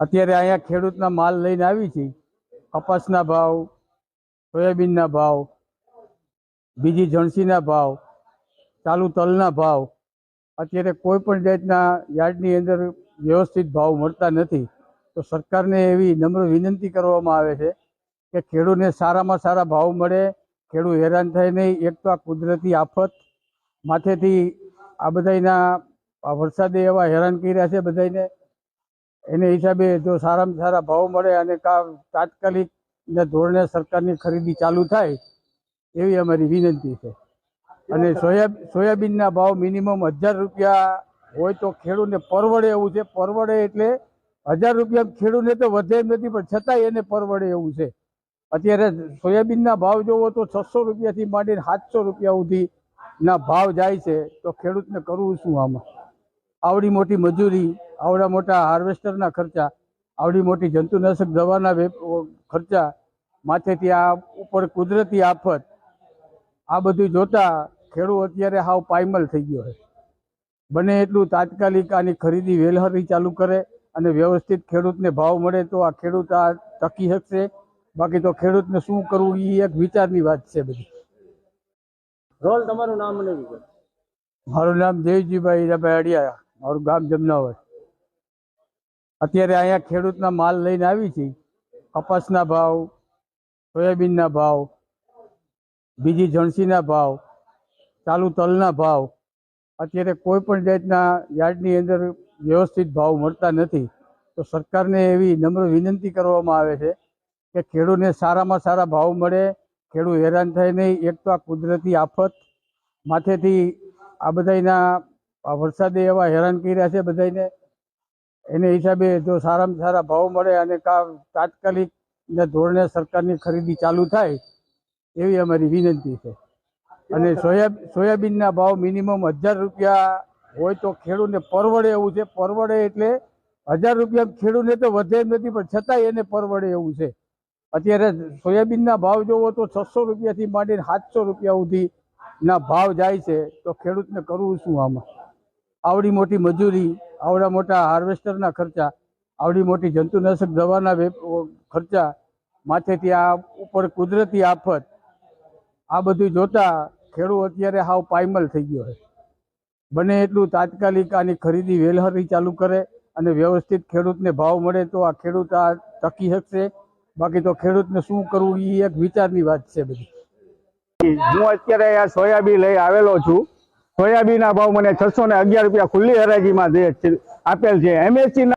અત્યારે અહીંયા ખેડૂતના માલ લઈને આવી છે. કપાસના ભાવ, સોયાબીનના ભાવ, બીજી જણસીના ભાવ, ચાલુ તલના ભાવ. અત્યારે કોઈ પણ જાતના યાર્ડની અંદર વ્યવસ્થિત ભાવ મળતા નથી. તો સરકારને એવી નમ્ર વિનંતી કરવામાં આવે છે કે ખેડૂતને સારામાં સારા ભાવ મળે ખેડૂત હેરાન થાય નહીં, એક તો આ કુદરતી આફત માથેથી આ બધાયના આ વરસાદે એવા હેરાન કર્યા છે બધાયને. એને હિસાબે જો સારામાં સારા ભાવ મળે અને તાત્કાલિક ધોરણે સરકારની ખરીદી ચાલુ થાય, એવી અમારી વિનંતી છે. અને સોયા સોયાબીનના ભાવ મિનિમમ હજાર રૂપિયા હોય તો ખેડૂતને પરવડે એવું છે. પરવડે એટલે હજાર રૂપિયા ખેડૂતને તો વધે નથી, પણ છતાંય એને પરવડે એવું છે. અત્યારે સોયાબીનના ભાવ જોવો તો છસો રૂપિયાથી માંડીને સાતસો રૂપિયા સુધીના ભાવ જાય છે. તો ખેડૂતને કરવું શું આમાં? આવડી મોટી મજૂરી આવડા મોટા હાર્વેસ્ટરના ખર્ચા આવડી મોટી જંતુનાશક દવાના ખર્ચા માથેથી આ ઉપર કુદરતી આફત આ બધું જોતા ખેડૂત અત્યારે હાવ પાયમલ થઈ ગયો છે. બને એટલું તાત્કાલિક આની ખરીદી વેલહરી ચાલુ કરે અને વ્યવસ્થિત ખેડૂતને ભાવ મળે તો આ ખેડૂત આ ટકી શકશે. બાકી તો ખેડૂતને શું કરવું એ એક વિચારની વાત છે બધી. રોલ તમારું નામ મને મારું નામ દેવજીભાઈ રભાઈ અડિયા મારું ગામ જમનાવર. અત્યારે અહીંયા ખેડૂતના માલ લઈને આવી છે. કપાસના ભાવ, સોયાબીનના ભાવ, બીજી જણસીના ભાવ, ચાલુ તલના ભાવ. અત્યારે કોઈ પણ જાતના યાર્ડની અંદર વ્યવસ્થિત ભાવ મળતા નથી. તો સરકારને એવી નમ્ર વિનંતી કરવામાં આવે છે કે ખેડૂતને સારામાં સારા ભાવ મળે, ખેડૂત હેરાન થાય નહીં. એક તો આ કુદરતી આફત માથેથી આ બધાયના આ વરસાદે એવા હેરાન કર્યા છે બધાયને. એને હિસાબે જો સારામાં સારા ભાવ મળે અને તાત્કાલિક ધોરણે સરકારની ખરીદી ચાલુ થાય, એવી અમારી વિનંતી છે. અને સોયા સોયાબીનના ભાવ મિનિમમ હજાર રૂપિયા હોય તો ખેડૂતને પરવડે એવું છે. પરવડે એટલે હજાર રૂપિયા ખેડૂતને તો વધે નથી, પણ છતાંય એને પરવડે એવું છે. અત્યારે સોયાબીનના ભાવ જોવો તો છસો રૂપિયાથી માંડીને સાતસો રૂપિયા સુધીના ભાવ જાય છે. તો ખેડૂતને કરવું શું આમાં? આવડી મોટી મજૂરી આવડા મોટા હાર્વેસ્ટરના ખર્ચા, આવડી મોટી જંતુનાશક દવાના ખર્ચા, માથેથી આ ઉપર કુદરતી આફત, આ બધું જોતા ખેડૂત અત્યારે હાવ પાયમલ થઈ ગયો છે. બને એટલું તાત્કાલિક આની ખરીદી વેલહરી ચાલુ કરે અને વ્યવસ્થિત ખેડૂતને ભાવ મળે તો આ ખેડૂત આ ટકી શકશે. બાકી તો ખેડૂતને શું કરવું એ એક વિચારની વાત છે બધી. હું અત્યારે આ સોયાબીન લઈ આવેલો છું. સોયાબીનના ભાવ મને છસો ને અગિયાર રૂપિયા ખુલ્લી હરાજીમાં આપેલ છે. એમએસસી